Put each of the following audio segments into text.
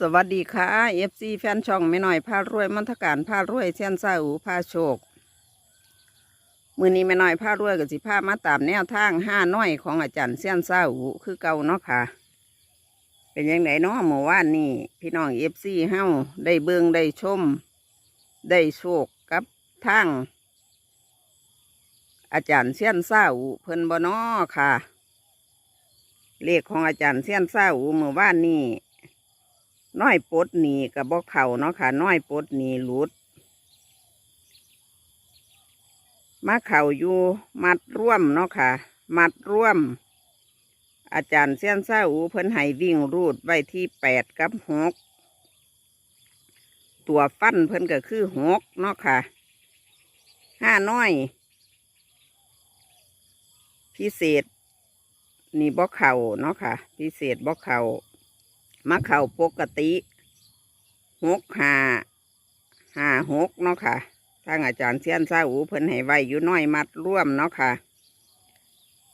สวัสดีค่ะเอฟซีแฟนช่องไม่หน่อยพารวยมันทการพารวยเช่นซาอูพาโชค มือนี้ไม่หน้อยพารวยกับสิพามาตามแนวทางห้าน้อยของอาจารย์เซียนซาอูคือเก่าเนาะค่ะ เป็นยังไงเนาะเมื่อวานนี้พี่น้องเอฟซีเฮาได้เบิงได้ชม ได้โชคกับทางอาจารย์เซียนซาอูเพิ่นบ่นาะค่ะเลขของอาจารย์เซียนซาอูเมื่อวานนี้ น้อยปดหนีกับบ่เข่าเนาะค่ะ น้อยปดหนีหลุด มาเข่าอยู่มัดร่วมเนาะค่ะ มัดร่วม อาจารย์เซียนซาอูเพิ่นให้วิ่งรูดไว้ที่แปดกับหกตัวฟันเพิ่นก็คือหกเนาะค่ะห้าน้อย พิเศษนี่บ่เข่าเนาะค่ะ พิเศษบ่เข่า มาเข่าปกติหกห้าห้าหกเนาะค่ะทางอาจารย์เซียนซาอูเพิ่นให้ไว้อยู่น้อยมัดร่วมเนาะค่ะ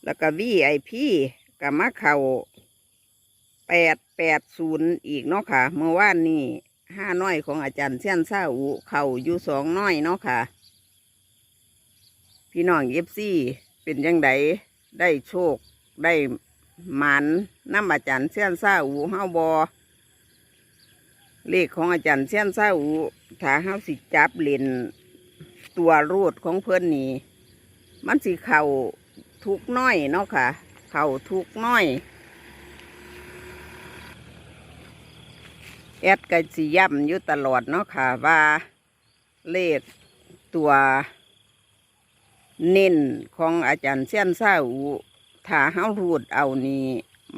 แล้วก็วีไอพีกับมาเข่าแปดแปดศูนย์อีกเนาะค่ะ เมื่อวานนี้ห้าน้อยของอาจารย์เซียนซาอูเข่าอยู่สองน้อยเนาะค่ะ พี่น้องเอฟซีเป็นยังไงได้โชคได้ หมันน้ำอาจารย์เซียนซาอูเฮาบอเลขของอาจารย์เซียนซาอูถ้าเฮาสิจับเล่นตัวรูดของเพื่อนนี่มันสิเข่าทุกน้อยเนาะค่ะ เข่าทุกน้อยแอดก็สิย้ำอยู่ตลอดเนาะค่ะ ว่าเลขตัวเน้นของอาจารย์เซียนซาอู ถ้าเฮารูดเอานี่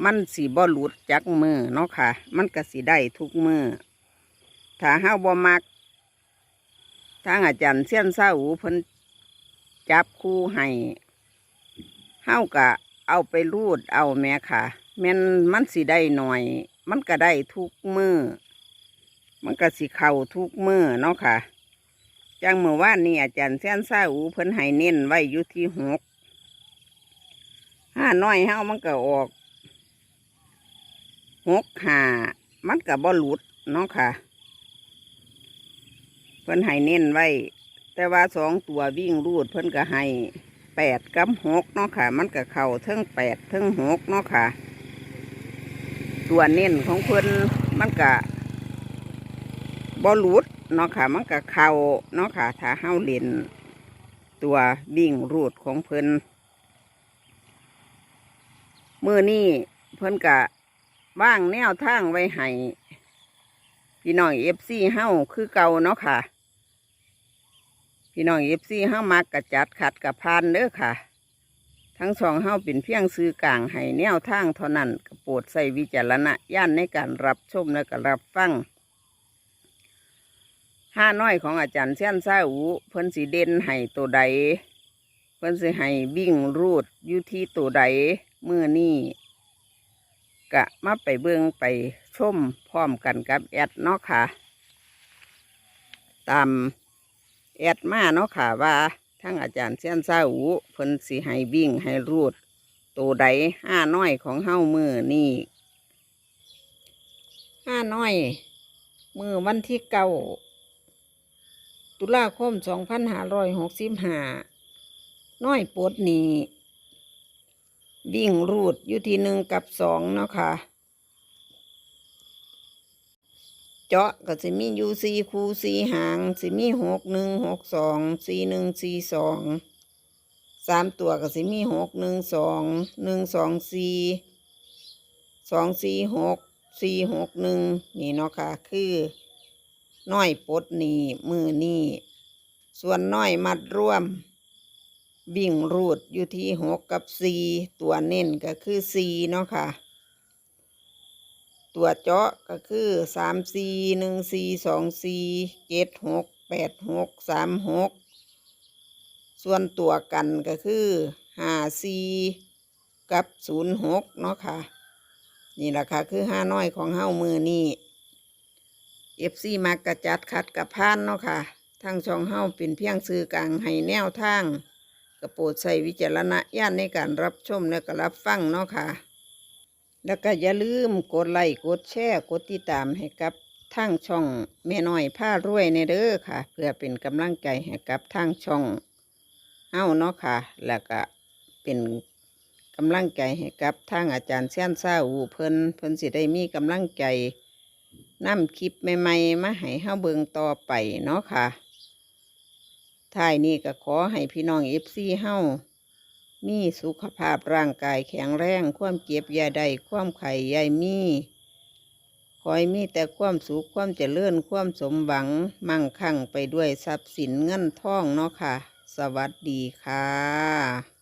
มันสีบ่หลุดจากมือเนาะค่ะ มันก็สิได้ทุกมือถ้าเฮาบ่มักทางอาจารย์เซียนซาอูเพิ่นจับคู่ให้เฮาก็เอาไปรูดเอาแม่ค่ะแม่นมันสิได้หน่อย มันก็ได้ทุกมือมันก็สิเข้าทุกมือเนาะค่ะจังเมื่อวานนี้อาจารย์เซียนซาอูเพิ่นให้เน้นไว้อยู่ที่หก ห้าน้อยเฮามันก็ออกหกหามันก็บ่หลุดเนาะค่ะ เพิ่นให้เน้นไว้ แต่ว่าสองตัววิ่งรูดเพิ่นก็ให้แปดกับหกเนาะค่ะ มันก็เข่าเทั้งแปดเทั้งหกเนาะค่ะ ตัวเน้นของเพิ่นมันก็บ่หลุดเนาะค่ะ มันก็เข่าเนาะค่ะ ถ้าเฮาเล่นตัววิ่งรูดของเพิ่น มือนี้เพิ่นกะว่างแนวทางไว้ให้พี่น้องเอฟซีเฮ้าคือเก่าเนาะค่ะ พี่น้องเอฟซีเฮ้ามักกะจัดขัดกะพานเด้อค่ะ ทั้งสองเฮ้าเป็นเพียงซื้อกลางให้แนวทางเท่านั้นก็โปรดใส่วิจารณญาณในการรับชมและก็รับฟังห้าน้อยของอาจารย์เซียนซาอูเพิ่นสีเด่นให้ตัวใด เพิ่นสิให้วิ่งรูดอยู่ที่ตัวใด มือนี่กะมาไปเบิ่งไปชมพร้อมกันกับแอดเนาะค่ะ ตามแอดมาเนาะค่ะว่าทั้งอาจารย์เซียนซาอูเพิ่นสิให้วิ่งให้รูดตัวใดห้าน้อยของเฮ้ามือนี่ห้าน้อย มือวันที่เก้าตุลาคม2565น้อยปวดหนี วิ่งรูดอยู่ที่หนึ่งกับสองเนาะค่ะ เจาะก็สิมีอยู่สี่คูสี่หางสิมีหกหนึ่งหกสองสี่หนึ่งสี่สองสามตัวก็สิมีหกหนึ่งสองหนึ่งสองสี่สองสี่หกสี่หกหนึ่งนี่เนาะค่ะ คือน้อยปดหนีมือนี่ส่วนน้อยมัดร่วม บิ่งรูดอยู่ที่หกกับสี่ตัวเน้นก็คือสี่เนาะค่ะ ตัวเจาะก็คือสามสี่หนึ่งสี่สองสี่เจ็ดหกแปดหกสามหกส่วนตัวกันก็คือห้าสี่กับศูนย์หกเนาะค่ะ นี่แหละค่ะ คือห้าน้อยของเฮ้ามือนี่เอฟซีมากระจัดขัดกับพานเนาะค่ะทางช่องเฮาเป็นเพียงสื่อกลางให้แนวทาง กระโปรดใส่วิจารณญาณในการรับชมและก็รับฟังเนาะค่ะ แล้วก็อย่าลืมกดไลค์กดแชร์กดติดตามให้กับทางช่องแม่น้อยผ้ารวยในเด้อค่ะ เพื่อเป็นกำลังใจให้กับทางช่องเฮาเนาะค่ะ แล้วก็เป็นกำลังใจให้กับทางอาจารย์เสี้ยนซาอูเพิ่นเพิ่นสิได้มีกำลังใจนำคลิปใหม่ๆมาให้เฮาเบิ่งต่อไปเนาะค่ะ ท้ายนี้ก็ขอให้พี่น้องเอฟซีเฮามีสุขภาพร่างกายแข็งแรง ความเก็บยาใดความไข่ยายมีคอยมีแต่ความสุขความเจริญความสมหวัง มั่งคั่งไปด้วยทรัพย์สินเงินทองเนาะค่ะ สวัสดีค่ะ